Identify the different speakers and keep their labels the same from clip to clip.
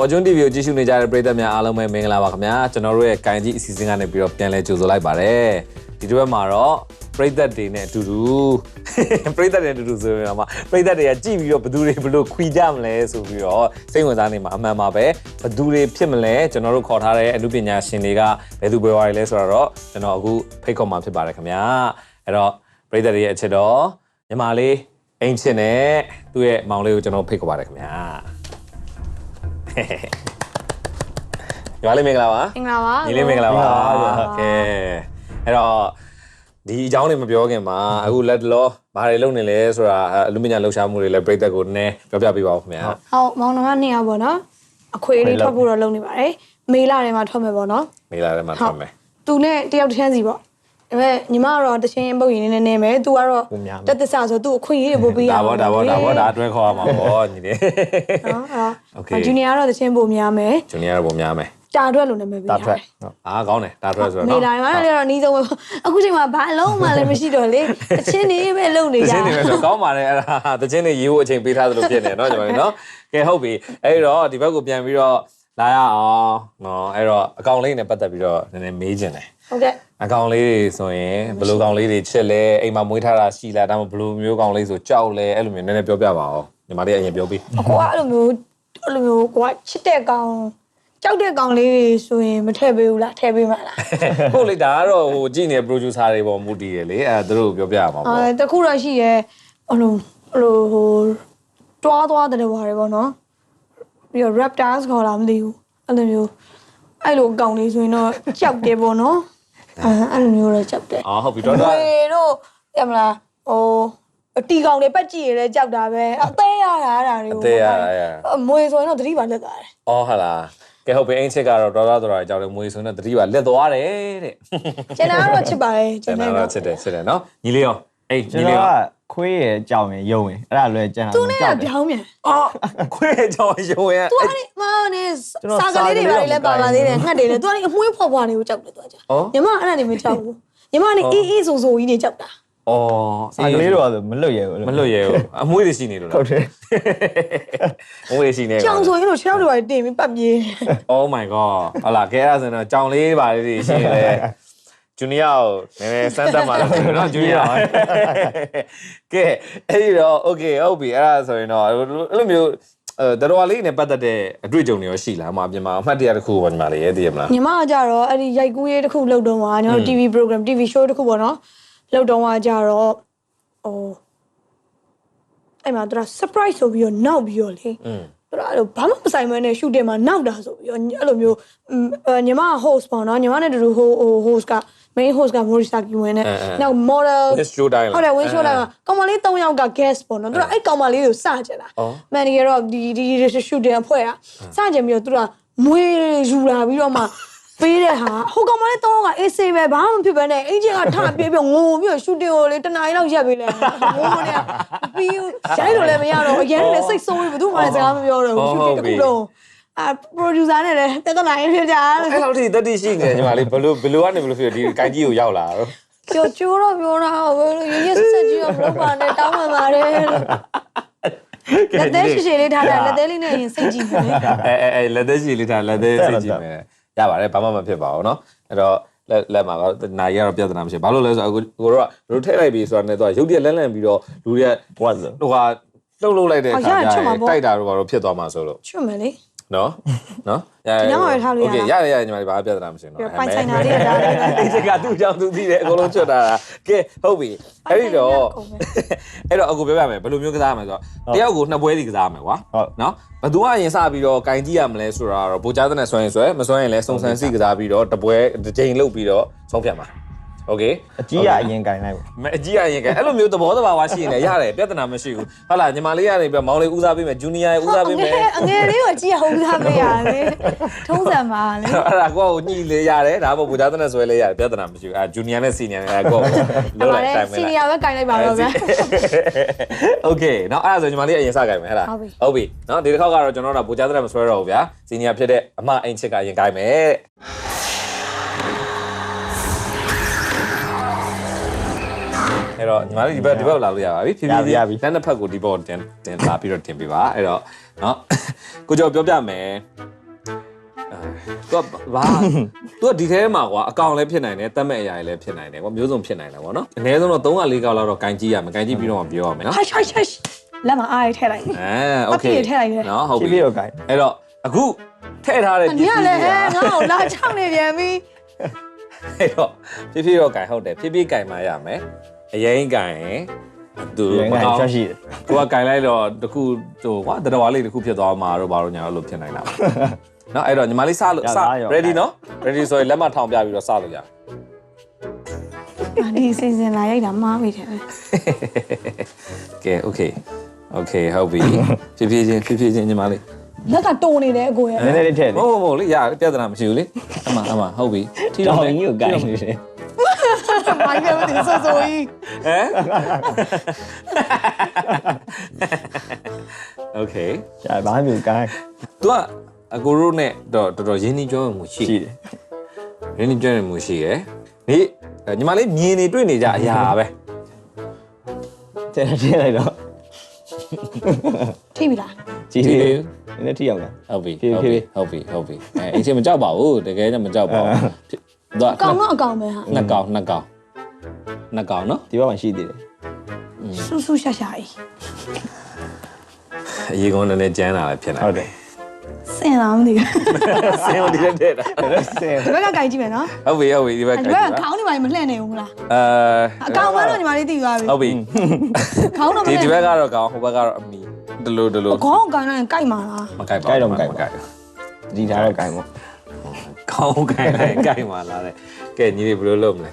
Speaker 1: Fortune TV ကိုကြည့်ရှုနေကြတဲ့ပရိသတ်များအားလုံးပဲမင်္ဂလာပါခင်ဗျာကျွန်တော်တို့ရဲ့ကိုင်ကြီးအစီအစဉ်ကနေပြီးတော့ပြန်လဲကြိုဆိုလိုက်ပါတယ်ဒီတစ်ပတ်မှာတော့ပရိသတ်တွေနဲ့အတူတူပရိသတ်တွေနဲ့အတူတူဆိုရင်တော့မှပရိသတ်တွေကကြည့်ပြီးတော့ဘယ်သူတွေဘယ်လိုခွီကြမလဲဆိုပြီးတော့စိတ်ဝင်စားနေမှာအမှန်ပါပဲဘယ်သူတွေဖြစ်မလဲကျွန်တော်တို့ခေါ်ထားတဲ့အမှုပညာရှင်တွေကဘယ်သူပဲဝါရလဲဆိုတော့ကျွန်တော်အခုဖိတ်ခေါ်မှာဖြစ်ပါတယ်ခင်ဗျာအဲ့တော့ပရိသတ်တွေရဲ့အချက်တော့ညီမလေးအင်ချင်နဲ့သူ့ရဲ့မောင်လေးကိုကျွန်တော်ဖိတ်ခေါ်ပါတယ်ခင်ဗျာ ညီမလေးမင်္ဂလာပါ
Speaker 2: မင်္ဂလာပါ
Speaker 1: ညီလေးမင်္ဂလာပါဟုတ်ကဲ့အဲ့တော့ဒီအကြောင်းတွေမပြောခင်မှာအခုလက်လောဘာတွေလုပ်နေလဲဆိုတာအလူမီနီယံလှူရှားမှုတွေလည်းပြည်သက်ကိုနည်းပြောပြပေးပါဦးခင်ဗျာ
Speaker 2: ဟုတ်မောင်နှမနေရပေါ့နော်အခွေလေးထွက်ဖို့တော့လုပ်နေပါတယ်မေလာထဲမှာထွက်မယ်ပေါ့နော်
Speaker 1: မေလာထဲမှာထွက်မယ်
Speaker 2: သူနဲ့တယောက်တစ်ချမ်းစီပေါ့ ဒါပေမဲ့ညီမကတော့တချင်းပုတ်ရင်နည်းနည်းပဲသူကတော့
Speaker 3: ပုံများမယ်
Speaker 2: တက်သစ္စာဆိုသူ့အခွင့်အရေးတွေပို့ပေးရ
Speaker 1: ဒါပေါ့ဒါပေါ့ဒါပေါ့ဒါအတွဲခေါ်ရမှာပေါ့ညီလေး
Speaker 2: နော်အဲ့
Speaker 1: Okay
Speaker 2: တော့ဂျူနီယာကတော့တချင်းပို့များမယ်
Speaker 1: ဂျူနီယာကပုံများမယ်
Speaker 2: တာအတွက်လို့နာမည်ပေး
Speaker 3: တာ
Speaker 2: ထား
Speaker 3: ထွက်
Speaker 2: တယ်
Speaker 3: ဟုတ်
Speaker 1: အားကောင်းတယ်ဒါအတွက်ဆိုတော့
Speaker 2: မေလာထဲမှာလည်းတော့အနီးဆုံးပဲပေါ့အခုချိန်မှာဘာအလုံးမှလည်းမရှိတော့လေတချင်းနေပဲလုပ်နေ
Speaker 1: တ
Speaker 2: ကြ
Speaker 1: ချင်းတွေပဲဆိုကောင်းပါတယ်အဲ့ဒါတချင်းတွေရေးဖို့အချိန်ပေးထားသလိုဖြစ်နေနော်ညီမလေးနော်ကဲဟုတ်ပြီအဲ့တော့ဒီဘက်ကိုပြန်ပြီးတော့လာရအောင်နော်အဲ့တော့အကောင်လေးနဲ့ပတ်သက်ပြီးတော့နည်းနည်းမေးခြင်းတယ်
Speaker 2: ဟုတ်ကဲ့
Speaker 1: အကောင်လေးတွေဆိုရင်ဘယ်လိုကောင်လေးတွေချစ်လဲအိမ်မှာမွေးထားတာရှိလားဒါမှမဟုတ်ဘယ်လိုမျိုးကောင်လေးဆိုကြောက်လဲအဲ့လိုမျိုးနည်းနည်းပြောပြပါဦးညီမလေးအရင်ပြောပြီး
Speaker 2: အကွာအဲ့လိုမျိုးအဲ့လိုမျိုးကွာချစ်တဲ့ကောင်ကြောက်တဲ့ကောင်လေးတွေဆိုရင်မထည့်ပေးဘူးလားထည့်ပေးမှာလား
Speaker 1: ဟုတ်လေဒါကတော့ဟိုကြည့်နေ producer တွေပေါ်မူတည်ရလေအဲ့ဒါသူတို့ကိုပြောပြရမှာ
Speaker 2: အဲ
Speaker 1: ပေါ့
Speaker 2: တခုတော့ရှိရဲဟိုလိုဟိုလိုဟိုတွားသွားတယ်ဘာတွေပေါ့နော်ပြီးတော့ raptors ခေါ်လာမသိဘူးအဲ့လိုမျိုးအဲ့လိုအကောင်လေးဆိုရင်တော့ကြောက်တယ်ပေါ့နော် အဲအဲ့လိုမျိုးတော့ကြောက်တယ်
Speaker 1: အော်ဟုတ်ပြီတော့
Speaker 2: ဝ
Speaker 1: တော့ေ
Speaker 2: တို့ရမလားဟိုတီကောင်တွေပတ်ကြည့်ရတဲ့ကြောက်တာပဲအသေးရတာအဲ့ဒါတွေ
Speaker 1: အသေးရရ
Speaker 2: မွေဆိုရင်တော့သတိပါလက်သွားတယ်
Speaker 1: အော်ဟာလားကဲဟုတ်ပြီအင်းချစ်ကတော့တော်တော်တော်တော်ကြောက်တယ်မွေဆိုနေတတိပါလက်သွားတယ်တဲ့
Speaker 2: ကျန်တာကတော့ချစ်ပါတယ်
Speaker 1: ကျွန်တော်တော့ချစ်တယ်ချစ်တယ်နော်ညီလေးရော အေး
Speaker 3: ကျွ
Speaker 1: ညီ
Speaker 3: န်
Speaker 1: လေး
Speaker 3: တော်
Speaker 1: ရော
Speaker 3: ကခွေးရယ်ကြောင်ရယ်ယုံရယ်အဲ့ဒါလွယ်ကြံတာ
Speaker 2: သူနဲ့က
Speaker 3: ကြောက်တယ်
Speaker 2: ပြောင်းပြန်
Speaker 1: အော်ခွေးကြောင်ရုံရ
Speaker 2: သူကလေမာနေစာကလေးတွေပါလေလည်းပါပါသေးတယ်ငှက်တွေလည်းသူကလေအမွှေးဖွားဖွားနေကိုကြောက်တယ်သူကကြာ
Speaker 1: အော်
Speaker 2: ညီမအဲ့ဒါနေမကြောက်ဘူးညီမနေအေးအေးဆိုဆိုကြီးနေကြောက်တာ
Speaker 1: အော်
Speaker 3: စာကလေးတော့ဆိုမလွတ်ရဘူး
Speaker 1: မလွတ်ရဲဘူးအမွေးတွေရှိနေလို့လား
Speaker 3: ဟုတ်တယ်
Speaker 1: အမွေးတွေရှိနေ
Speaker 2: ကြောင်ဆိုရင်တော့ခြေထောက်တွေပါတင်ပြီးပတ်ပြေး
Speaker 1: Oh my god ဟုတ်လားကဲအဲ့ဒါဆိုရင်တော့ကြောင်လေးပါလေးတွေရှိနေတယ် ဂျူနီယာကိုနည်းနည်းစမ်းသပ်ပါလားနော်ဂျူနီယာကဲအဲ့ဒီတော့ okay ဟုတ်ပြီအဲ့ဒါဆိုရင်တော့အဲ့လိုမျိုးအဲတော်တော်လေးနဲ့ပတ်သက်တဲ့အတွေ့အကြုံတွေရောရှိလားအမအပြင်မှာအမှတ်တရတစ်ခုပေါ့ညီမလေးရဲ့တည်ရမလား
Speaker 2: ညီမကကြတော့အဲ့ဒီရိုက်ကူးရေးတစ်ခုလုပ်တော့မှာညီမတို့ TV program TV show တစ်ခုပေါ့နော်လုပ်တော့မှာကြတော့ဟိုအဲ့မှာသူက surprise ဆိုပြီးတော့နောက်ပြီးတော့လေ
Speaker 1: อืม
Speaker 2: သူကအဲ့လိုဘာမှမဆိုင်မနဲ့ shooting မှာနောက်တာဆိုပြီးတော့အဲ့လိုမျိုးညီမ host ပေါ့နော်ညီမနဲ့တူတူဟို host က main host က Morisa Kiwen နဲ့နောက် model
Speaker 1: Win show တိုင်းလား
Speaker 2: ဟုတ်တယ် win show တိုင်းမှာကောင်မလေး၃ယောက်က guest ပေါ့နော်သူကအဲ့ကောင်မလေးကိုစကြတာ
Speaker 1: အော်
Speaker 2: မန်နေဂျာတော့ဒီဒီ shooting အဖွဲ့ကစကြပြီးတော့သူကမွေးယူလာပြီးတော့မှပေးတဲ့ဟာဟိုကောင်မလေး၃ယောက်ကအေးဆေးပဲဘာမှမဖြစ်ဘဲနဲ့အင်ဂျင်ကထပြေးပြီးငိုပြီးတော့ shooting ကိုလေတနားရီလောက်ရက်ပေးလိုက်ငိုနေပြီးရိုက်လို့လည်းမရတော့အရင်လည်းစိတ်ဆိုးပြီးဘယ်သူမှလည်းစကားမပြောတော့ဘူး shooting တစ်ခုလုံး အာ producer နဲ့လည်းပြဿနာရင်းဖြစ်ကြတယ်
Speaker 1: အဲ့လောက်ထိတက်တိရှိနေညီမလေးဘယ်လိုဘယ်လိုကနေဘယ်လိုဖြစ်ဒီကိုင်းကြီးကိုရောက်လာတော့
Speaker 2: ကျိုးကျိုးတော့ပြောတာဘယ်လိုရရဆက်ဆက်ကြီးတော့မလုပ်ပါနဲ့တောင်းပန်ပါတယ်လက်သေးရှိရှိလေးထားတာလက်သေးလေးနဲ့ရင်စိတ်ကြည့်မယ်
Speaker 1: အဲအဲအဲလက်သက်ရှိလေးထားလက်သက်စိတ်ကြည့်မယ်ရပါတယ်ဘာမှမဖြစ်ပါဘူးเนาะအဲ့တော့လက်လက်မှာတော့နိုင်ရတော့ပြဿနာမရှိဘာလို့လဲဆိုတော့အခုကိုတို့ကတို့ထည့်လိုက်ပြီဆိုတာနဲ့တော့ရုပ်တရက်လန့်လန့်ပြီးတော့လူတွေက
Speaker 3: ဝတ်ဆို
Speaker 1: ဟိုဟာလှုပ်လှုပ်လိုက်တဲ့အခါကျရင်တိုက်တာတော့ဘာလို့ဖြစ်သွားမှာဆိုလို့
Speaker 2: ချွတ်မယ်လေ
Speaker 1: နော်နော်
Speaker 2: ဒီနားမှာပဲထားလို့ရလား
Speaker 1: โอเคရတယ်ရတယ်ညီမလေးဘာမှပြဿနာမရှိဘူး
Speaker 2: ပြီး
Speaker 1: နော်
Speaker 2: တော့ပိုင်ဆိုင်တာလေးကဒါလေးပဲ
Speaker 1: ဒီစကသူ့ကြောင့်သူသိတယ်အကုန်လုံးချွတ်တာကဲဟုတ်ပြီအဲ့ဒီတော့အဲ့တော့အခုပြောပြမယ်ဘယ်လိုမျိုးကစားရမလဲဆိုတော့တယောက်ကိုနှစ်ပွဲစီကစားရမယ်ကွာ
Speaker 3: ဟုတ်
Speaker 1: နော်ဘသူကအရင်စပြီးတော့ကင်ကြည့်ရမလဲဆိုတာတော့ဗိုလ်ကြားတဲ့နဲ့ဆွဲရင်ဆွဲမဆွဲရင်လည်းစုံစမ်းစီကစားပြီးတော့တပွဲတစ်ချိန်လုတ်ပြီးတော့ဆုံးဖြတ်မှာ โอเค
Speaker 3: အကြီးကအရင်ကင်လိုက်ပေါ့
Speaker 1: မအကြီးအရင်ကအဲ့လိုမျိုးသဘောတဘာဝရှိရင်လည်းရတယ်ပြဿနာမရှိဘူးဟုတ်လားညီမလေးကနေပြီးမောင်လေးဦးစားပေးမယ်ဂျူနီယာဦးစားပေးမယ်
Speaker 2: အငယ်လေးကိုကြည့်အောင်သားပေးရလေထုံးစံပါလေ
Speaker 1: အဲ့ဒါကိုကိုညှိလေရတယ်ဒါပေါ့ဗိုလ်ကြားတဲ့နဲ့ဆွဲလေရတယ်ပြဿနာမရှိဘူးအဲဂျူနီယာနဲ့စီနီယာနဲ့ကိုလုံးလိုက်တိုင်းမယ်
Speaker 2: စီနီယာပဲကင်လိုက်ပါတော့ဗျာ
Speaker 1: โอเคเนาะအဲ့ဒါဆိုညီမလေးအရင်စကြိုင်မယ်ဟဲ့လား
Speaker 2: ဟုတ်ပြီ
Speaker 1: ဟုတ်ပြီเนาะဒီတစ်ခေါက်ကတော့ကျွန်တော်တို့ဗိုလ်ကြားတဲ့မဆွဲတော့ဘူးဗျာစီနီယာဖြစ်တဲ့အမအိမ်ချစ်ကအရင်ကြိုင်မယ် အဲ့တော့ညီမလေးဒီဘက်ဒီဘက်လာလို့ရပါပြီဖြည်းဖြည်း
Speaker 3: ရပြီရပြီ
Speaker 1: လက်နှစ်ဖက်ကိုဒီဘောတင်တင်လာပြီးတော့တင်ပေးပါအဲ့တော့เนาะ ကိုကျော်ပြောပြမယ်အဲသူကဘာသူကဒီထဲမှာကွာအကောင်လည်းဖြစ်နိုင်တယ်တက်မဲ့အရာတွေလည်းဖြစ်နိုင်တယ်ကွာမျိုးစုံဖြစ်နိုင်တယ်ပေါ့နော်အနည်းဆုံးတော့3က4កောက်လောက်တော့ကင်ကြည့်ရမယ်ကင်ကြည့်ပြီးတော့မှပြောရမယ်နော်
Speaker 2: ဟိုက်ဟိုက်ဟိုက်လက်မှာအားရထည့်လိုက်
Speaker 1: အဲโอเค
Speaker 2: အပြည့်ထည့်လိုက်တယ်
Speaker 1: နော်ဟုတ်
Speaker 3: ဖြ
Speaker 1: ပြီ
Speaker 3: ည်းဖြည်းတော့ကိုင်
Speaker 1: အဲ့တော့အခုထည့်ထားတဲ့
Speaker 2: ။ဒီကလည်းအဲငါ့ကိုလာချောင်းနေပြန်ပြီ
Speaker 1: အဲ့တော့ဖြည်းဖြည်းတော့ကင်ဟုတ်တယ်ဖြည်းဖြည်းကင်မှရမယ် အရင်ကင်ရင်သူ
Speaker 3: ရန်ကိုင်ချက်ရှိတယ်
Speaker 1: ကိုကကင်လိုက်တော့တခုဟိုကွာတတော်ဝါလေးတခုဖြစ်သွားမှာတော့ဘာလို့ညာတော့လို့ဖြစ်နိုင်တာပါနော်အဲ့တော့ညီမလေးစလို့စ ready နော် ready ဆိုရင်လက်မထောင်ပြပြီးတော့စလို့ရ။
Speaker 2: အာဒီစီစဉ်လာရိုက်တာမှားပြီတဲ့
Speaker 1: ကဲ okay okay ဟုတ်ပြီဖြည်းဖြည်းချင်းဖြည်းဖြည်းချင်းညီမလေး။
Speaker 2: လက်ကတုံနေတယ်အကိုရဲ့
Speaker 3: နည်းနည်းလေးထည့်
Speaker 1: မ
Speaker 3: လေ
Speaker 1: ဟုတ်မဟုတ်လေရပြဿနာမရှိဘူးလေအမှအမှဟုတ်ပြီထိ
Speaker 3: တော
Speaker 1: တော့
Speaker 3: င်း
Speaker 1: မယ်
Speaker 3: ကြီးကိုကိုင်နေတယ်။
Speaker 2: မိုင်းကမသိဆိုဆိုကြီး
Speaker 1: ဟမ် okay
Speaker 3: ရှာဘာမှမကိုင်
Speaker 1: तू ကအကိုရိုးနဲ့တော့တော်တော်ရင်းနှီးကြောမှုရှိ
Speaker 3: ရှိတယ်
Speaker 1: ရင်းနှီးကြောမှုရှိရယ်ဒီညီမလေးမြင်နေတွေ့နေကြအရာပဲ
Speaker 3: ထည့်ထည့်လိုက်တော့
Speaker 2: ထိပြီလား
Speaker 3: ကြည့်လေနည်းနည်းထိအောင်လား
Speaker 1: ဟုတ်ပြီ
Speaker 3: ဖြည်း
Speaker 1: ဟုတ်
Speaker 3: ဖြ
Speaker 1: ပြီ
Speaker 3: ည်း
Speaker 1: ဟုတ်ပြီဟုတ်ပြီအဲအချင်းမကြောက်ပါဘူးတကယ်ကြမကြောက်ပါဘူးသူက။
Speaker 2: ကောင်တော့အကောင်ပဲဟာ
Speaker 1: နှစ်ကောင်နှစ်ကောင် နှစ်ကောင်နော်
Speaker 3: ဒီဘက်မှာရှိသေးတယ်။
Speaker 2: ဆူဆူရှာရှာကြီး
Speaker 1: အရေးကောင်းနည်းနည်းကျန်းလာလည်းဖြစ်နေ
Speaker 3: ဟုတ်တယ်။
Speaker 2: စင်လာမသိဘူး
Speaker 1: ဆင်းဝင်ဒီတက်တက်တာ
Speaker 3: ဆင်။
Speaker 2: ဒီဘက်ကကြိုက်ကြည့်မယ်နော်
Speaker 1: ဟုတ်ပြီဟုတ်ပြီဒီဘက်။
Speaker 2: ဒီ
Speaker 1: ကြို
Speaker 2: ဘ
Speaker 1: က်
Speaker 2: က်က
Speaker 1: ပါ
Speaker 2: ခေါင်းနေပါမလှည့်နေဘူးလား
Speaker 1: အဲ။
Speaker 2: အကောင်ကတော့ညီမလေးသိသွားပြီ
Speaker 1: ဟုတ်ပြီ။
Speaker 2: ခေါင်းတော့မ
Speaker 1: ဒီ
Speaker 2: လှည့်
Speaker 1: ဒီဘက်ကတော့ကောင်ဟိုဘက်ကတော့အမီဒလိုဒလို
Speaker 2: ခေါင်းကောင်လိုက်ရင်ကြိုက်မှာလား
Speaker 1: မကြိုက်ပါ
Speaker 3: ကြိုက်တော့မကြိုက်
Speaker 1: မ
Speaker 3: ပါ
Speaker 1: ကြိုက်
Speaker 3: ဒီထားတော့ကိုင်ပေါ့
Speaker 1: ကောင်းခိုင်းလိုက်ကြိုက်မှလာတယ်ကဲညီလေးဘယ်လိုလုပ်မလဲ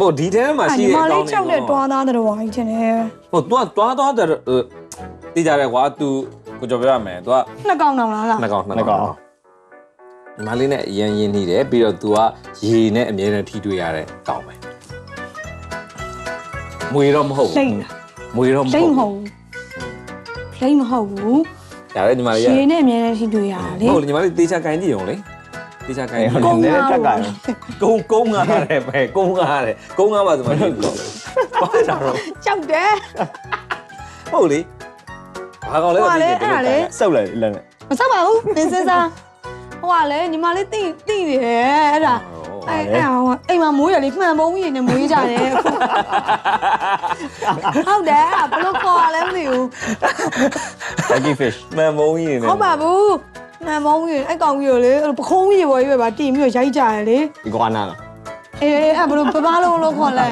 Speaker 1: ဘို့ဒီထဲမှာ ။ ရှိ
Speaker 2: ညီ
Speaker 1: တဲ့
Speaker 2: မ
Speaker 1: အကော
Speaker 2: လေး
Speaker 1: င်း
Speaker 2: ချောက်တဲ့တွားသားတဲ့ဝိုင်းချင်တယ်
Speaker 1: ဟို तू တွားသွားတယ်တိကြတယ်ကွာ तू ကိုကြော်ပြရမယ် तू က
Speaker 2: ။နှစ်ကောင်တောင်လားလား
Speaker 1: နှစ်ကောင်နှစ်ကောင်ညီမလေးနဲ့အရင်ရင်းနှီးတယ်ပြီးတော့ तू ကရေနဲ့အမြဲတမ်းထိတွေ့ရတဲ့ကောင်းပဲမွေတော့မဟုတ်
Speaker 2: ။လိမ့်
Speaker 1: ဘူး
Speaker 2: လား
Speaker 1: မွေတော့ ။ မ
Speaker 2: လိမ့်
Speaker 1: ဟုတ်
Speaker 2: မ
Speaker 1: ဘူး
Speaker 2: ဟုတ်ဘူး။လိမ့်မဟုတ်ဘူး
Speaker 1: ဒါလည်းညီမ ။ လေးရ
Speaker 2: ရေနဲ့အမြဲတမ်းထိတွေ့ရတာလေ
Speaker 1: ဟုတ်လေညီမလေးတေချာကိုင်းကြည့်အောင်လေ တေချာကိုင်းကြည့်
Speaker 3: ဟုတ်
Speaker 1: အောင်
Speaker 3: တယ်နည်းနည်းထပ်ကိုင်
Speaker 1: ကုန်းကုန်းကားတယ်ပဲကုန်းကားတယ်ကုန်းကားပါဆိုမှဖြစ်ဘူးဘာသာတော့။
Speaker 2: ကြောက်တယ်
Speaker 1: ဟုတ်လေဘာကောင်လဲ
Speaker 2: ဟိုကလေ
Speaker 1: သိတယ်
Speaker 2: အဲ့ဒါလေ
Speaker 3: စုပ်လိုက်လက်နဲ့။
Speaker 2: မဆောက်ပါဘူး။နင်းစစား။ဟိုကလေညီမလေးတိတိနေတယ်အဲ့ဒါ။အဲ့အဲ့ဟိုအိမ်မှာမိုးရလေးမှန်ပုံးကြီးနဲ့မွေးကြတယ်အခုဟုတ်တယ်အဲ့ဒါဘယ်လို့ခေါ်ရလဲမသိဘူး
Speaker 3: Lucky fish
Speaker 1: မန်မုံကြီးနေ
Speaker 2: ဟုတ်ပါဘူး မှန်ပုံးကြီးအဲ့ကောင်ကြီးကိုလေအဲ့လိုပခုံးကြီးပေါ်ကြီးပဲပါတီပြီးတော့ရိုက်ကြရလေ
Speaker 3: ဒီကွာနာလား
Speaker 2: အေးအဲ့ဘယ်လိုပပလုံးလို့ခေါ်လဲ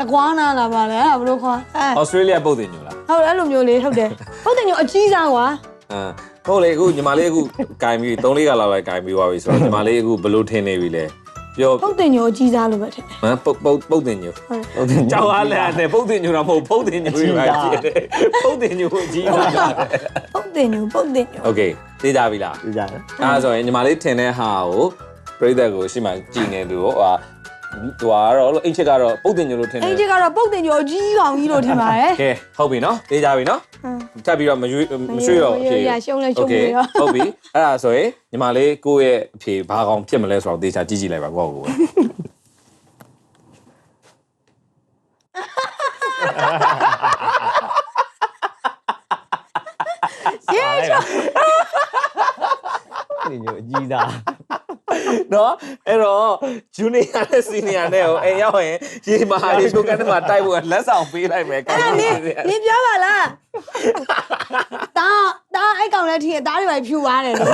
Speaker 2: တကွာနာလာပါလေအဲ့ဘယ်လိုခေါ်အဲ
Speaker 1: ဩစတြေးလျပုတ်တင်ညူလား
Speaker 2: ဟုတ်တယ်အဲ့လိုမျိုးလေးဟုတ်တယ်ဟုတ်တယ်ညအကြီးစားကွာ
Speaker 1: အမ်ဟုတ်လေအခုညီမလေးအခုကင်ပြီး3လေးကလောက်လိုက်ကင်ပြီးသွားပြီဆိုတော့ညီမလေးအခုဘယ်လိုထင်နေပြီလဲ ပြော
Speaker 2: ဟုတ်တယ်ညအကြီးစားလို့ပဲထင်တယ်
Speaker 1: ဟမ်ပုတ်ပုတ်ပုတ်တင်ညူ
Speaker 3: ဟုတ်တယ်
Speaker 1: ကြောက်အားလဲတယ်ပုတ်တင်ညူတော့မဟုတ်ပုတ်တင်ညူပဲဖြစ်တယ်ပုတ်တင်ညူကိုကြီးလာတာ
Speaker 2: ဟုတ်တယ်ညဟုတ်တယ်ည
Speaker 1: โอเคသိကြပြီလား
Speaker 3: ဒီကြတယ်
Speaker 1: အဲဒါဆိုရင်ညီမလေးထင်တဲ့ဟာကိုပြိသက်ကိုရှိမှကြည်နေသူကိုဟာ သွားတော့လို့အင်ချစ်ကတော့ပုတ်တင်ညိုလို့ထင်တယ်
Speaker 2: အင်ချစ်ကတော့ပုတ်တင်ညိုကြီးကောင်ကြီးလို့ထင်ပါတယ်
Speaker 1: ကဲဟုတ်ပြီနော်သိကြပြီနော်ထပ်ပြီးတော့မရွေးမရွှေ့တော့အဖြေ
Speaker 2: ရှုံးလဲရှုံးပြီတော့
Speaker 1: ဟုတ်ပြီအဲ့ဒါဆိုရင်ညီမလေးကိုယ့်ရဲ့အဖြေဘာကောင်ဖြစ်မလဲဆိုတော့သေချာကြည့်ကြည့်လိုက်ပါကိုယ့်ကိုယ်
Speaker 2: ရေချော
Speaker 3: နေညိုအကြီးသား
Speaker 1: နော်အဲ့တော့ဂျူနီယာနဲ့စီနီယာနဲ့ဟိုအိမ်ရောက်ရင်ရေမာရေချိုကန်ထဲမှာတိုက်ဖို့လက်ဆောင်ပေးလိုက်မယ်ကော
Speaker 2: အဲ့
Speaker 1: င်း
Speaker 2: ဒါ
Speaker 1: ပါ
Speaker 2: နေ
Speaker 1: စေ
Speaker 2: နေပြောပါလားတာတာအဲ့ကောင်လည်းထီးတားတွေပဲဖြူသွားတယ်လို့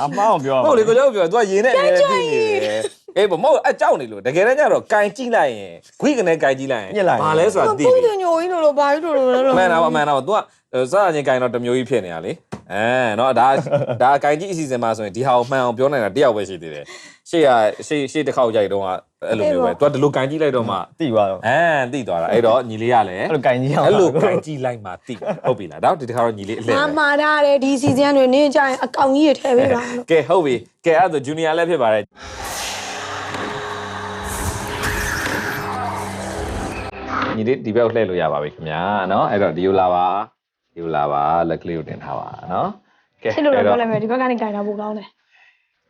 Speaker 3: အမောင်းပြော
Speaker 1: ဟုတ်လေကိုကြောက်ပြော तू ကရေနဲ့အမြဲတမ်းပြည့်နေတယ်အေးဘမဟုတ်အကြောက်နေလို့တကယ်တမ်းကျတော့ကင်ကြည့်လိုက်ရင်ခွေးကနေကင်ကြည့်လိုက်ရင်ဘာလဲဆိုတာသိ
Speaker 2: ပုတ်
Speaker 1: ပြီ
Speaker 2: တယ်ညိုကြီးလို့လို့ဘာကြီးလို့လို့
Speaker 1: မှန်တာပါမှန်တာပါ तू ကစားရင်ကင်တော့တစ်မျိုးကြီးဖြစ်နေတာလေ အဲเนาะဒါဒါကင်ကြီးအစီအစဉ်မှာဆိုရင်ဒီဟာကိုမှန်အောင်ပြောနိုင်တာတယောက်ပဲရှိသေးတယ်ရှေ့ကရှေ့ရှေ့တစ်ခေါက်ရိုက်တော့ကအဲ့လိုမျိုးပဲ तू ကဒီလိုကင်ကြည့်လိုက်တော့မှ
Speaker 3: တိသွားတော့
Speaker 1: အဲသိသွားတာအဲ့တော့ညီလေးကလည်း
Speaker 3: အဲ့လိုကင်ကြီးအောင်
Speaker 1: အဲ့လိုကင်ကြည့်လိုက်မှသိဟုတ်ပြီလားဒါဒီတစ်ခါတော့ညီလေးအလှည့်
Speaker 2: မာ
Speaker 1: ပဲ
Speaker 2: မာထားတယ်ဒီစီဇန်တွေနင်းကြရင်အကောင်ကြီးတွေထည့်ပေးပါလို့
Speaker 1: ကဲဟုတ်ပြီကဲအဲ့ဒါဂျူနီယာလည်းဖြစ်ပါတယ်ညီလေးဒီဘက်ကိုလှည့်လို့ရပါပြီခင်ဗျာเนาะအဲ့တော့ဒီလိုလာပါ ယူလာပါလက်ကလေးကိုတင်ထားပါနော်ကဲ
Speaker 2: ချစ်လို့တော့လည်းပဲဒီဘက်ကနေခြင်တာပိုကောင်းတယ်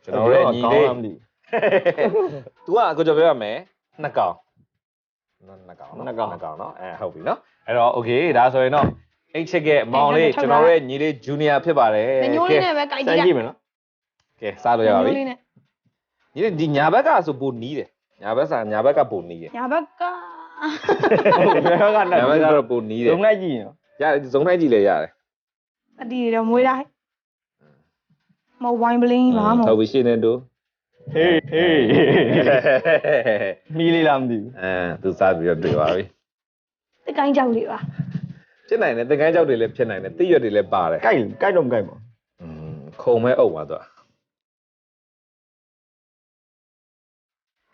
Speaker 1: ကျွန်တော်တို့ညီလေး तू ကကိုကြော်ပြောရမယ်နှစ်ကောင်နှစ်ကောင်နော်နှစ်ကောင်နှစ်ကောင်နော်အဲဟုတ်ပြီနော်အဲ့တော့ okay ဒါဆိုရင်တော့အိတ်ချက်ကမောင်လေးကျွန်တော်ရဲ့ညီလေး junior ဖြစ်ပါတယ်
Speaker 2: ညိုးလေးနဲ့ပဲကြိုက်ကြည့်
Speaker 3: ကြည့်မယ်နော်
Speaker 1: ကဲစားလို့ရပါပြီ
Speaker 2: ညိုးလေးနဲ့
Speaker 1: ညီလေးဒီညာဘက်ကဆိုပိုနီးတယ်ညာဘက်ကညာဘက်ကပိုနီးတယ်
Speaker 2: ညာဘက်ကညာ
Speaker 3: ဘက်က
Speaker 1: ညာဘက်ကတော့ပိုနီးတယ်
Speaker 3: ဘုံလိုက်ကြည့်ရင်
Speaker 1: ရတယ်ဇုံလိုက်ကြည့်လဲရတယ်
Speaker 2: အတီးတွေတော့မွေးလိုက်မဝိုင်းပလင်းပါမ
Speaker 1: ဟုတ်ပြီရှင်းနေတို့
Speaker 3: ဟေးဟေးမီလေးလားမသိဘူး
Speaker 1: အဲသူစားပြီးတော့တွေ့ပါပြီ
Speaker 2: တကိုင်းကြောက်လေးပါ
Speaker 1: ဖြစ်နိုင်တယ်သင်္ကန်းကြောက်တွေလည်းဖြစ်နိုင်တယ်တိရွက်တွေလည်းပါတယ်
Speaker 3: ကြိုက်ကြိုက်တော့မကြိုက်ပါ
Speaker 1: อืมခုံမဲ့အုပ်ပါတော့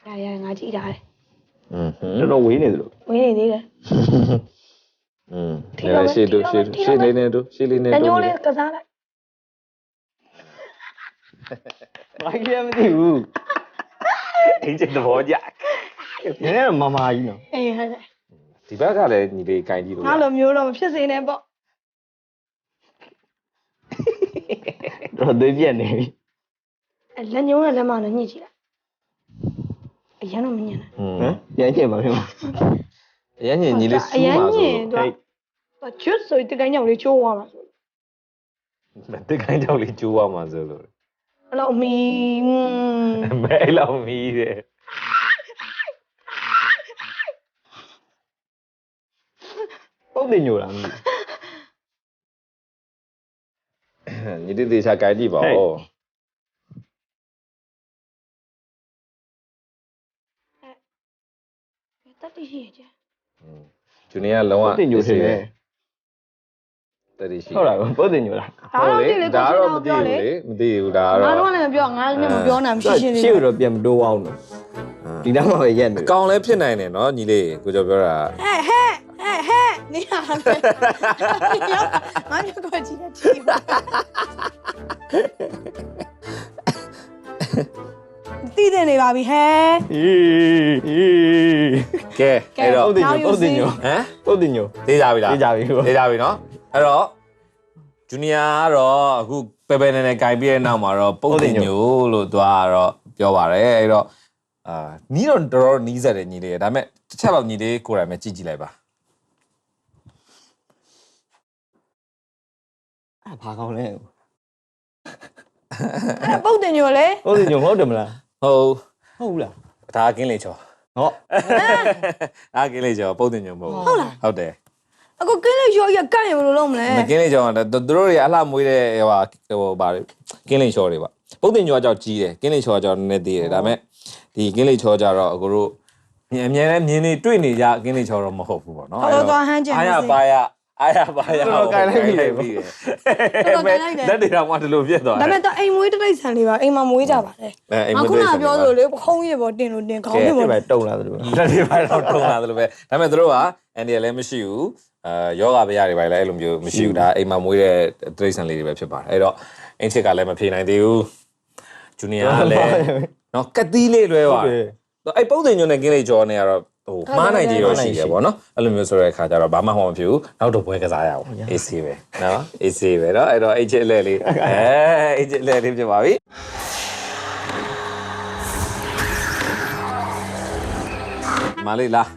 Speaker 2: ရရငါကြည့်ထားတယ်
Speaker 1: อืมဟ
Speaker 3: ဘူးတော်တော်ဝေးနေသလို
Speaker 2: ဝင်းနေသေးတယ်
Speaker 1: อืม
Speaker 2: ထိတော့ပဲ
Speaker 1: ရှေ့တို့
Speaker 2: ထိ
Speaker 1: ရှေ့
Speaker 2: တော့ပဲ
Speaker 1: ရှေ့လေးနဲ့တို့ရှေ့လေးနဲ့
Speaker 2: တ
Speaker 1: တို့
Speaker 2: ညိုးလေးကစားလိုက်
Speaker 3: ဘာကြီးလဲမသိဘူး
Speaker 1: အင်းကျသဘောကျ
Speaker 3: နည်းနည်းတော့မမာကြီးနော်
Speaker 2: အေးဟဲ့
Speaker 1: ဒီဘက်ကလည်းညီလေးကင်ကြည့်လို့
Speaker 2: ငါလိုမျိုးတော့မဖြစ်စေနဲ့ပေါ့
Speaker 3: တော်သေးပြက်နေပြီ
Speaker 2: အဲလက်ညိုးနဲ့လက်မနဲ့ညှစ်ကြည့်လိုက်အရင်တော့မညှစ်နဲ့
Speaker 1: อืม
Speaker 3: ဟမ်ပြန်ကျင်ပါခင်ဗျ
Speaker 1: အရင်ညီညီလေးစူး
Speaker 2: အရင်
Speaker 1: ပါ
Speaker 2: ညှ
Speaker 1: ဆို
Speaker 2: စ်တော့ကျွတ်ဆိုတကိုင်းကြောက်လေးချိုးသွားမှာဆို
Speaker 1: တကန်းကြောက်လေးကျိုးသွားမှာဆိုလို့
Speaker 2: အဲ့လိုမီ
Speaker 1: မဲအဲ့လောက်မီးတယ်
Speaker 3: ပုတ်တင်ညိုလားမသိ
Speaker 1: ညီလေးသေးချာကင်ကြည့်ပါဦး
Speaker 2: တက်တိရှိရဲ့ကျ
Speaker 1: ဂျူနီယာလုံးဝ
Speaker 3: ပုတ်တင်ညိုထင်တယ်
Speaker 1: တတိရှိ
Speaker 3: ဟုတ်လားပုတ်တင်ညိုလား
Speaker 2: ဒါတော့ဒီလေကို
Speaker 1: ဒါ
Speaker 2: ချင်း
Speaker 1: တော့
Speaker 2: တော့
Speaker 1: မသိ
Speaker 2: ပြော
Speaker 1: ဘူး
Speaker 2: လေ
Speaker 1: လေမသိဘူးဒါ
Speaker 2: ငါ
Speaker 1: တော့
Speaker 2: တော့လည်းမပြောငါလည်းမပြောနိုင်မရှိရှင်းလေး
Speaker 3: ရှေ့တော့ပြန်မတိုးအောင်နော်ဒီနားမှာပဲရက်နေ
Speaker 1: အကောင်လည်းဖြစ်နိုင်တယ်နော်ညီလေးကိုကျော်ပြောတာ
Speaker 2: ဟဲ့ဟဲ့ဟဲ့ဟဲ့နေရမယ်ငါမျိုးကကြည့်ရကြည့်ပါတည်တယ်နေပါပြီဟဲ့
Speaker 3: ဟေးဟေး
Speaker 1: ကဲအဲ့တော့
Speaker 3: ပုတ်တင်ညိုပုတ်တင်ညို
Speaker 1: ဟမ်
Speaker 3: ပုတ်တင်ညို
Speaker 1: သေးကြပြီလား
Speaker 3: သေးကြပြီဟုတ်
Speaker 1: သေးကြပြီနော်အဲ့တော့ဂျူနီယာကတော့အခုပဲပဲနဲ့နဲ့ကြိုင်ပြီးတဲ့နောက်မှာတော့ပုတ်တင်ညိုလို့သွားတော့ပြောပါတယ်အဲ့တော့အာနီးတော့တော်တော်နီးစက်တယ်ညီလေးဒါပေမဲ့တစ်ချက်တော့ညီလေးကိုယ်တိုင်ပဲကြည့်ကြည့်လိုက်ပါ
Speaker 3: အဲ့ဘာကောင်းလဲ
Speaker 2: အဲ့ပုတ်တင်ညိုလေ
Speaker 3: ပုတ်တင်ညိုမဟုတ်တယ်မလား
Speaker 1: ဟုတ်
Speaker 3: ဟုတ်ဘူးလား
Speaker 1: ဒါကင်းလေချော်
Speaker 3: ဟော
Speaker 1: ဒါကင်းလေချော်ပုတ်တင်ညိုမဟုတ်
Speaker 2: ဟုတ်လား
Speaker 1: ဟုတ်တယ်
Speaker 2: အခုကင်းလေးရောရကန့်ရဘယ်လိုလုပ်မလဲ
Speaker 1: မကင်းလေချော်ကသူတို့တွေအလှမွေးတဲ့ဟိုဟာဟိုဗာကင်းလေချော်တွေပါပုတ်တင်ညိုကကြောက်ကြီးတယ်ကင်းလေချော်ကကြောက်နည်းနည်းသေးတယ်ဒါပေမဲ့ဒီကင်းလေချော်ကြတော့အကိုတို့အမြဲတမ်းမြင်နေတွေ့နေကြကင်းလေချော်တော့မဟုတ်ဘူးပေါ့နော်
Speaker 2: တော်တော်သွားဟန်းကျင်
Speaker 1: အားရပါရအားရပါရလက်တွေတော့မှဒီလိုပြတ်သွား
Speaker 2: ဒါပေမဲ့တော့အိမ်မွေးတိတ်ဆန်လေးပါအိမ်မှာမွေးကြပါတယ်
Speaker 1: အဲအိမ်
Speaker 2: ငါ
Speaker 1: မ
Speaker 2: ခု
Speaker 1: တွေ့
Speaker 2: နပြောသလိုလေခုံးရပေါ်တင်လို့တင်ခေါင်းရ
Speaker 3: ဒီ
Speaker 2: ပေါ်
Speaker 3: ပဲတုံလာသလို
Speaker 1: လက်တွေပါတော့ထုံလာတယ်လို့ပဲဒါပေမဲ့တို့ကအန်ဒီလည်းမရှိဘူးအာယောဂဗျာတွေပါလည်းအဲ့လိုမျိုးမရှိဘူးဒါအိမ်မှာမွေးတဲ့တရိษံလေးတွေပဲဖြစ်ပါတယ်အဲ့တော့အင်ချစ်ကလည်းမဖြေနိုင်သေးဘူးဂျူနီယာကလည်းနော်ကတိလေးလွဲပါတယ်အဲ့ပုံစံညွန်းနဲ့ကင်းလေးကြောနေရတော့ ဟိုမှားနိုင်ကြရောရှိတယ်ပေါ့နော်အဲ့လိုမျိုးဆိုတဲ့အခါကျတော့ဘာမှဟောမဖြစ်ဘူးနောက်တော့ပွဲကစားရအောင် AC ပဲနော် AC ပဲနော်အဲ့တော့အိတ်ချစ်လက်လေးအဲအိတ်ချစ်လက်လေးဖြစ်ပါပြီမလေးလား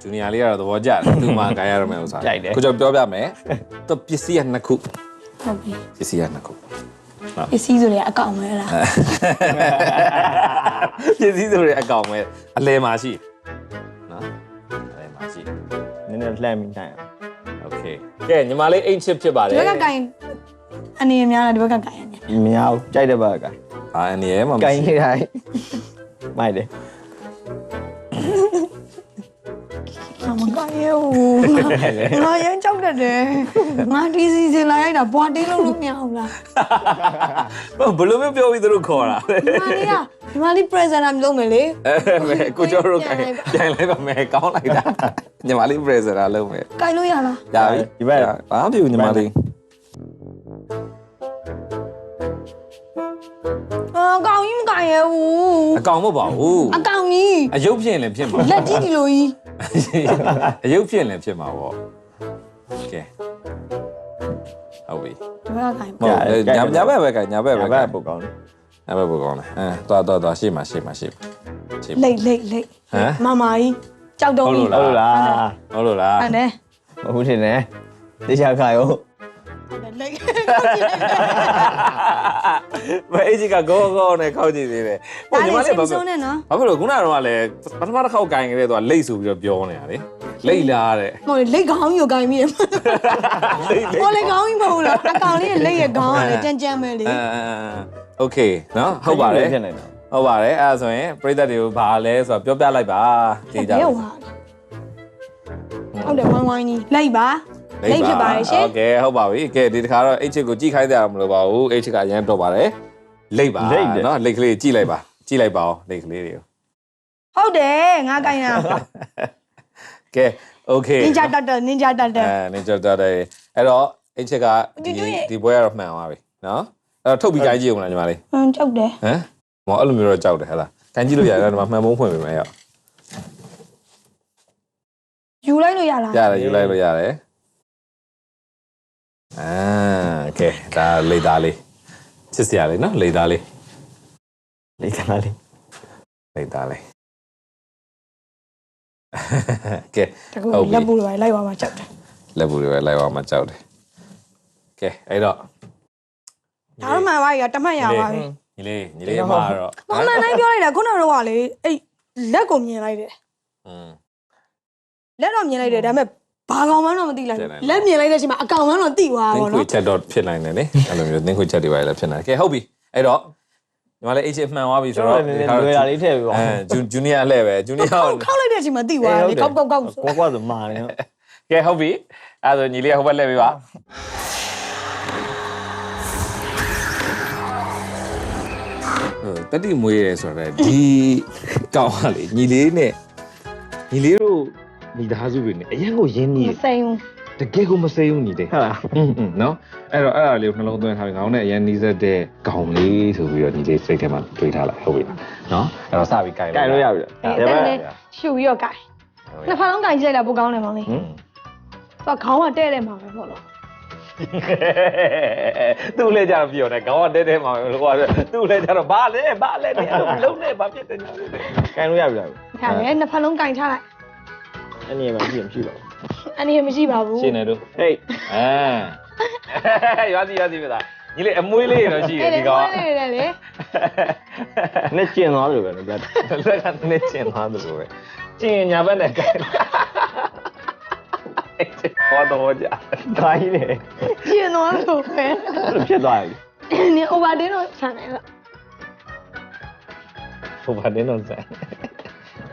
Speaker 1: ဂျူနီယာလေးကတော့သဘောကျတယ်သူမှခိုင်းရရမယ်ဥစ္စာကိုကြောင့်ပြောပြမယ်သူပစ္စည်းကနှစ်ခု
Speaker 2: ဟုတ်ပြီ
Speaker 1: ပစ္စည်းကနှစ်ခု
Speaker 2: ပစ္စည်းဆိုလေအကောင့်မဲလား
Speaker 1: ပစ္စည်းဆိုရအကောင်ပဲအလဲမှာရှိနော်အလဲမှာရှိ
Speaker 3: နည်းနည်းလှမ်းမိတိုင်း
Speaker 1: โอเคကဲညီမလေးအိတ်ချစ်ဖြစ်ပါတ
Speaker 2: ဒီ
Speaker 1: ယ်
Speaker 2: ဘက်ကကင်အနေများလားဒီဘက်ကကင်ရနေ
Speaker 3: မရဘူးကြိုက်တဲ့ဘက်က
Speaker 1: အာအနေရမှာ
Speaker 3: ကိုင်းနေတိုင်းမိုက်တယ်
Speaker 2: မကရဲဘူးငါရမ်းကြောက်တတ်တယ်ငါဒီစီစဉ်လာလိုက်တာဘွာတင်းလို့လို့မရဘူးလား
Speaker 1: ဘယ်လိုမျိုးပြောပြီးသူတို့ခေါ်တာလဲ
Speaker 2: ဒီမလေးကဒီမလေး presenter လုပ်မယ်လေ
Speaker 1: အဲမဲကိုကျော်တို့ကန်ပြန်လိုက်ပါမယ်ကောင်းလိုက်တာညီမလေး presenter လုပ်မယ်
Speaker 2: ကင်လို့ရလား
Speaker 1: ဒါပြီဘာမှမဖြစ်ဘူးညီမလေး
Speaker 2: အာကောင်ကြီးမကင်ရဲဘူး
Speaker 1: အကောင်မဟုတ်ပါဘူး
Speaker 2: အကောင်ကြီး
Speaker 1: အယုတ်ဖြစ်ရင်လည်းဖြစ်မှာ
Speaker 2: လက်ကြီးဒီလိုကြီး
Speaker 1: အယုတ်ဖြစ်ရင်လည်းဖြစ်မှာပေါ့ကဲဟုတ်ပြီ
Speaker 2: ဒီဘက်ကကင်
Speaker 1: ဟုတ်ညာညာဘက်ပဲကညာဘက်ပဲ
Speaker 3: ဘ
Speaker 1: က
Speaker 3: က်ပုတ်ကောင်းတယ်
Speaker 1: ညာဘက်ပို့ကောင်းတယ်အဲသွားသွားသွားရှေ့မှာရှေ့မှာရှေ့မှာရှေ့မှာ
Speaker 2: လိတ်လိတ်လိတ်
Speaker 1: ဟမ်
Speaker 2: မမကြီးကြောက်တော့
Speaker 1: ဟုတ်
Speaker 2: ပြီ
Speaker 1: လို့
Speaker 3: ဟုတ်လား
Speaker 1: ဟုတ်လို့လား
Speaker 2: အဲ့နဲ့
Speaker 3: ဟုတ်တယ်နဲ့တေချာခါရော
Speaker 2: လိတ်
Speaker 1: မအေးကြီးကဂေါဂေါနဲ့ခောက်ကြည့်သေးတယ်။
Speaker 2: ဟု
Speaker 1: တ်
Speaker 2: ညီ
Speaker 1: မလေးဘာဖြစ်
Speaker 2: လဲ။
Speaker 1: ဘာဖြစ်လို့ခုနကတော့လည်းပထမတစ်ခေါက်ဂိုင်ကလေးတော့လိတ်ဆိုပြီးတော့ပြောနေတာလေ။လိတ်လားတဲ့။
Speaker 2: ဟုတ်လေလိတ်ခေါင်းကြီးကိုဂိုင်ပြီးတယ်။
Speaker 1: လိတ်လိတ်။
Speaker 2: ဟိုလေခေါင်းကြီးမဟုတ်လား။အကောင်လေးရဲ့လိတ်ရဲ့ခေါင်းကလည်းကြမ်းကြမ်းပဲလေ။
Speaker 1: အဲ။ Okay နော်ဟုတ်ပါတယ်။ဟုတ်ပါတယ်အဲဒါဆိုရင်ပြိသက်တွေကိုဘာလဲဆိုတော့ပြောပြလိုက်ပါကြည်ကြ
Speaker 2: ပါဟုတ်တယ်ဝိုင်းဝိုင်းကြီးလိုက်ပါ လိမ့်ဖြစ်ပါတယ်ရှင်
Speaker 1: ဟုတ်ကဲ့ဟုတ်ပါပြီကဲဒီတစ်ခါတော့ H ကိုကြည့်ခိုင်းကြရမလို့ပါဘူး H ကရမ်းတော့ပါတယ်လိမ့်ပါနော်လိမ့်ကလေးကြည့်လိုက်ပါကြည့်လိုက်ပါအောင်လိမ့်ကလေးတွေ
Speaker 2: ဟုတ်တယ်ငါကိုင်းရ
Speaker 1: ကဲ
Speaker 2: okay ninja doctor ninja doctor
Speaker 1: အဲ ninja doctor အဲ့တော့ H ကဒီဒီပွဲကတော့မှန်သွားပြီနော်အဲ့တော့ထုတ်ပြီးကြိုင်းကြည့်အောင်လားညီမလေး
Speaker 2: ဟမ်ကြောက်တယ်
Speaker 1: ဟမ်မောအဲ့လိုမျိုးတော့ကြောက်တယ်ဟဲ့လားကန်ကြည့်လို့ရတယ်ဒီမှာမှန်ပုံးဖွင့်ပေးမယ်ရောက်
Speaker 2: ယူလိုက်လို့ရလား
Speaker 1: ရတယ်ယူလိုက်လို့ရတယ် အာကဲဒါလေသားလေးချစ်စရာလေးနော်လေသားလေး
Speaker 3: လေးသားလေး
Speaker 1: လေသားလေးကဲ
Speaker 2: တကူလက်ပူတွေလိုက်ပါမှာကြောက်တယ်
Speaker 1: လက်ဘူးတွေပဲလိုက်အောင်မကြောက်တယ်ကဲအဲ့တော့
Speaker 2: ဒါတော့မှန်ပါပြီတမတ်ရပါပြီ
Speaker 1: ညီလေးညီလေးအမကတော့
Speaker 2: မမှန်တိုင်းပြောလိုက်တာခုနကတော့ကလေအဲ့လက်ကိုမြင်လိုက်တယ်
Speaker 1: อืม
Speaker 2: လက်တော့မြင်လိုက်တယ်ဒါပေမဲ့ ဘာကောင်မှန်းတော့မသိလိုက်
Speaker 1: သိ
Speaker 2: ဘူး
Speaker 1: လိုက်ဘူး
Speaker 2: လက်မြင်လိုက်တဲ့အချိန်မှာအကောင်မှန်းတော့သိသွား
Speaker 1: သင်
Speaker 2: တာပေါ့
Speaker 1: ခွေ
Speaker 2: နော်
Speaker 1: ချက်တော့ဖြစ်နိုင်တယ်လေအဲ့လိုမျိုးသင်ခွေချက်တွေပါလည်းဖြစ်နိုင်တယ်ကဲဟုတ်ပြီအဲ့တော့ညီမလေး H မှန်သွားပြီ
Speaker 3: ဆို
Speaker 1: ဆို
Speaker 3: တော့
Speaker 1: တော့
Speaker 3: နည်းနည်းလွယ်တာလေးထည့်ပြီးပါ
Speaker 1: အဲဂျူနီယာအလှည့်ပဲဂျူနီယာ
Speaker 2: ခောက်ခောက်လိုက်တဲ့အချိန်မှာသိသွားတယ်လေကောက်ကောက်ကောက်ဆို
Speaker 3: ကွာကွာဆိုမာတယ်
Speaker 1: ကဲဟုတ်ပြီအဲ့ဒါဆိုညီလေးကဟိုဘက်လှည့်ပေးပါဟိုတတိမွေးရဲဆိုတော့ဒီကောင်ကလေညီလေးနဲ့ညီလေးတို့ မိသားစုတွေနဲ့အရင်ကိုရင်းနှီး
Speaker 2: မစိမ်းဘူး
Speaker 1: တကယ်ကိုမစိမ့်ဘူးညီလေး
Speaker 3: ဟုတ်လား
Speaker 1: อืมอืมเนาะအဲ့တော့အဲ့ဒါလေးကိုနှလုံးသွင်းထားပြီးငောင်းနဲ့အရင်နီးစက်တဲ့ကောင်လေးဆိုပြီးတော့ညီလေးစိတ်ထဲမှာတွေးထားလိုက်ဟုတ်ပြီလားเนาะအဲ့တော့စပြီးကြိုင်
Speaker 3: ကြိုင်လို့ရပြီ
Speaker 2: အဲ့ဒါနဲ့ရှူပြီးတော့ကိုင်နှစ်ဖက်လုံးကိုင်ကြည့်လိုက်တာပိုကောင်းတယ်မောင်လေး
Speaker 1: ဟမ်
Speaker 2: သူကခေါင်းကတဲ့တဲ့မှာပဲပေါ့နော်
Speaker 1: သူ့လည်းကြတော့ပြောတယ်ခေါင်းကတဲတဲမှာလို့ကွာသူ့လည်းကြတော့ဘာလဲဘာလဲနေလုံးလုံးနဲ့ဘာဖြစ်တယ်ညာ
Speaker 3: ကြိုင်လို့ရပြီလား
Speaker 2: ဒါပဲနှစ်ဖက်လုံးကိုင်ထားလိုက်
Speaker 3: အဲ့ဒီမှာကြည့်မရှိပါဘူး
Speaker 2: အနေမရှိပါဘူး
Speaker 1: ရှင်းနေတို့
Speaker 3: ဟေး
Speaker 1: အဲရွာစီရွာစီပြတာညီလေးအမွေးလေးတော့ရှိတယ်ဒီကောင်
Speaker 2: အဲ့ဒီလေးလေ
Speaker 3: နဲ့ကျင်သွားတယ်ပဲဗျာ
Speaker 1: လက်ကနည်းကျင်သွားတယ်လို့ပဲကျင်ညာဘက်နဲ့ကြိုင်ဟောတော့ကြာ
Speaker 3: ဒိုင်းနေ
Speaker 2: ကျင်းသွားလို့ပဲ
Speaker 3: အဲ့လိုဖြစ်သွားပြီ
Speaker 2: နင် overdin တော့ဆန်တယ်လား
Speaker 1: ဟိုဘာတင်းတော့ဆိုင်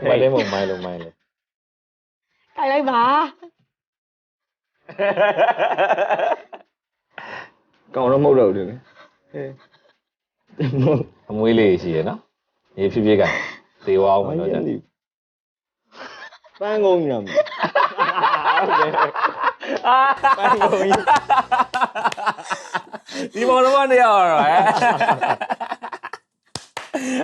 Speaker 1: ဘာလဲမမိုင်းလို့မိုင်းလို့
Speaker 2: ကိုင်လိုက်ပါ
Speaker 3: ကောင်တော့မဟုတ်တော့ဘူးလေဟေး
Speaker 1: အမွေးလေးရှိရနော်ရေဖြည်းဖြည်းကသေဝအောင်မလို့ကြာ
Speaker 3: ပန်းကုန်ကြီးလားဟုတ်တယ်ပန်းကုန်ကြီး
Speaker 1: ဒီမောင်တော်ကနေရတော့ဟဲ့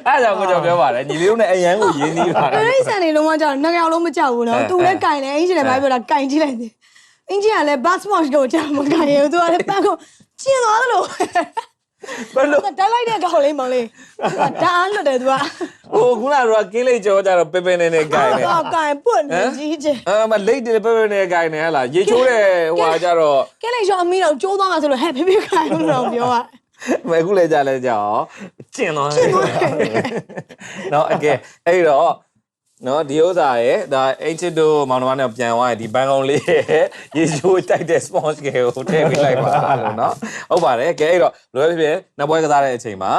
Speaker 1: အဲ့ဒါကိုကျွန်တော်ပြောပါတယ်ညီလေးတို့နဲ့အရန်ကိုရင်းနှီးပါတ
Speaker 2: ပြ
Speaker 1: ယ်ိ
Speaker 2: ဿန်နေလုံးဝကြောက်နှစ်ယောက်လုံးမကြောက်ဘူးနော်သူလည်းကင်တယ်အင်ဂျင်လည်းဘာပြောတာကင်ကြည့်လိုက်တယ်အင်ဂျင်ကလည်း bus watch ကိုကြောက်မကင်ရဘူးသူကလည်းပန်းကိုကျင်းသွားတယ်လို့
Speaker 1: ဘယ်လို
Speaker 2: တက်လိုက်တဲ့ကောင်လေးမောင်လေးဒါအားလွတ်တယ်သူက
Speaker 1: ဟိုခုနကတော့ကင်းလေးကြောကြတော့ပေပေနေနေကြိုင်နေ
Speaker 2: တော့ကင်ပွတ်နေကြီးကျ
Speaker 1: အဲမလိတ်တယ်ပေပေနေကြိုင်နေဟလားရေချိုးတဲ့ဟိုဟာကြတော့
Speaker 2: ကဲလိုက်ရောအမီတော့ကျိုးသွားမှာဆိုလို့ဟဲ့ဖေဖေကင်လို့တော့ပြောရ
Speaker 1: မအခုလေကြလဲကြောက်ကျင်သွားတယ်နော်အကဲအဲ့တော့နော်ဒီဥစ္စာရဲ့ဒါအင်ချစ်တို့မောင်နှမနဲ့ပြန်သွားရင်ဒီဘန်ကောင်လေးရဲ့ရေချိုးတိုက်တဲ့ sponsor ကိုထည့်ပေးလိုက်ပါလို့နော်ဟုတ်ပါတယ်ကဲအဲ့တော့လွယ်ဖြစ်ဖြစ်နှစ်ပွဲကစားတဲ့အချိန်မှာ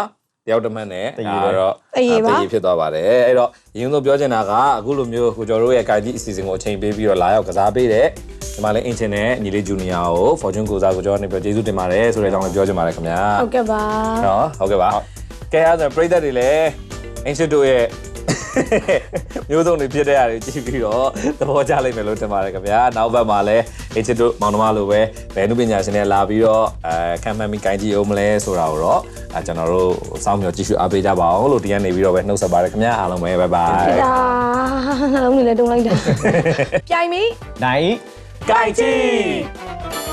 Speaker 1: တယောက်တစ်မှတ်နဲ့ဒါတော့
Speaker 2: တရေပါ
Speaker 1: တရေဖြစ်သွားပါတယ်အဲ့တော့ရင်းဆုံးပြောချင်တာကအခုလိုမျိုးကိုကျော်တို့ရဲ့ guide အစီအစဉ်ကိုအချိန်ပေးပြီးတော့လာရောက်ကစားပေးတဲ့ဒီမှာလည်းအင်ချင်နဲ့ညီလေးဂျူနီယာကို Fortune ကိုစားကိုကျော်ကနေပြောကျေးဇူးတင်ပါတယ်ဆိုတဲ့အကြောင်းလည်းပြောချင်ပါတယ်ခင်ဗျာ
Speaker 2: ဟုတ်ကဲ့ပါ
Speaker 1: နော်ဟုတ်ကဲ့ပါကဲအဲ့ဒါဆိုပရိသတ်တွေလည်းအင်ချစ်တို့ရဲ့ မျိုးစုံတွေဖြစ်တဲ့အားတွေကြည့်ပြီးတော့သဘောကျလိမ့်မယ်လို့ထင်ပါတယ်ခင်ဗျာနောက်ဘက်မှာလည်းအင်ချစ်တို့မောင်နှမလိုပဲဘယ်နုပညာရှင်တွေလာပြီးတော့အဲခံမှန်းပြီး gain ကြည့်အောင်မလဲဆိုတာကိုတော့အဲကျွန်တော်တို့စောင့်မျှော်ကြည့်ရှုအားပေးကြပါအောင်လို့ဒီကနေပြီးတော့ပဲနှုတ်ဆက်ပါတယ်ခင်ဗျာအားလုံးပဲ bye bye
Speaker 2: ဒါနှလုံးလေးလည်းတုံးလိုက်တာပြိုင်ပြီ
Speaker 3: ဒိုင်း
Speaker 1: gain ကြည့်